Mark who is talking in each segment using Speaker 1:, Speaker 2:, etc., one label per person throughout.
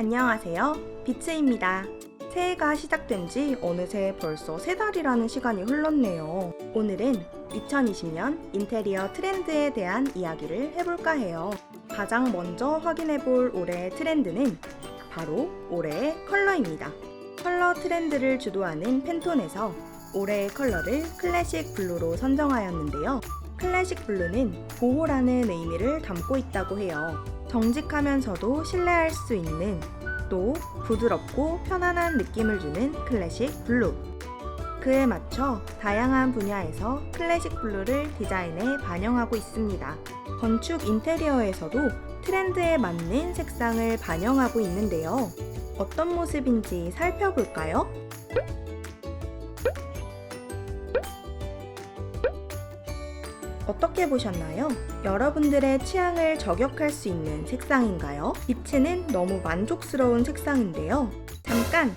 Speaker 1: 안녕하세요. 비츠입니다. 새해가 시작된 지 어느새 벌써 세 달이라는 시간이 흘렀네요. 오늘은 2020년 인테리어 트렌드에 대한 이야기를 해볼까 해요. 가장 먼저 확인해 볼 올해의 트렌드는 바로 올해의 컬러입니다. 컬러 트렌드를 주도하는 팬톤에서 올해의 컬러를 클래식 블루로 선정하였는데요. 클래식 블루는 보호라는 의미를 담고 있다고 해요. 정직하면서도 신뢰할 수 있는 또 부드럽고 편안한 느낌을 주는 클래식 블루. 그에 맞춰 다양한 분야에서 클래식 블루를 디자인에 반영하고 있습니다. 건축 인테리어에서도 트렌드에 맞는 색상을 반영하고 있는데요. 어떤 모습인지 살펴볼까요? 어떻게 보셨나요? 여러분들의 취향을 저격할 수 있는 색상인가요? 비츠는 너무 만족스러운 색상인데요. 잠깐!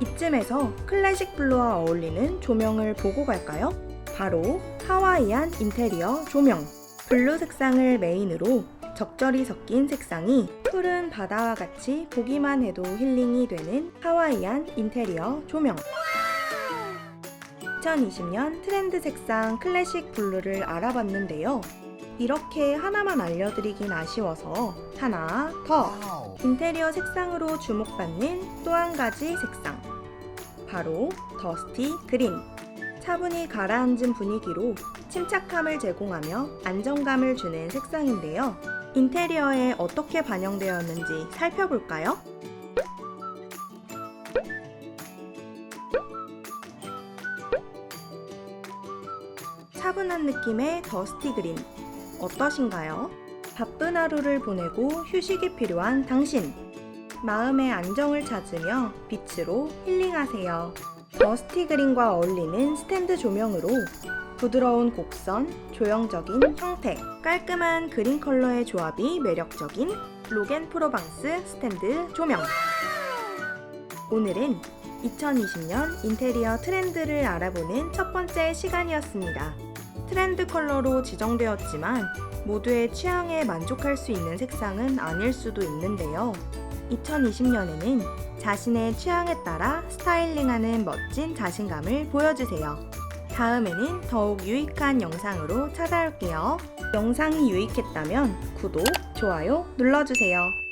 Speaker 1: 이쯤에서 클래식 블루와 어울리는 조명을 보고 갈까요? 바로 하와이안 인테리어 조명. 블루 색상을 메인으로 적절히 섞인 색상이 푸른 바다와 같이 보기만 해도 힐링이 되는 하와이안 인테리어 조명. 2020년 트렌드 색상 클래식 블루를 알아봤는데요. 이렇게 하나만 알려드리긴 아쉬워서 하나 더! 인테리어 색상으로 주목받는 또 한 가지 색상. 바로 더스티 그린. 차분히 가라앉은 분위기로 침착함을 제공하며 안정감을 주는 색상인데요. 인테리어에 어떻게 반영되었는지 살펴볼까요? 차분한 느낌의 더스티 그린. 어떠신가요? 바쁜 하루를 보내고 휴식이 필요한 당신. 마음의 안정을 찾으며 빛으로 힐링하세요. 더스티 그린과 어울리는 스탠드 조명으로 부드러운 곡선, 조형적인 형태, 깔끔한 그린 컬러의 조합이 매력적인 로겐 프로방스 스탠드 조명. 오늘은 2020년 인테리어 트렌드를 알아보는 첫 번째 시간이었습니다. 트렌드 컬러로 지정되었지만 모두의 취향에 만족할 수 있는 색상은 아닐 수도 있는데요. 2020년에는 자신의 취향에 따라 스타일링하는 멋진 자신감을 보여주세요. 다음에는 더욱 유익한 영상으로 찾아올게요. 영상이 유익했다면 구독, 좋아요 눌러주세요.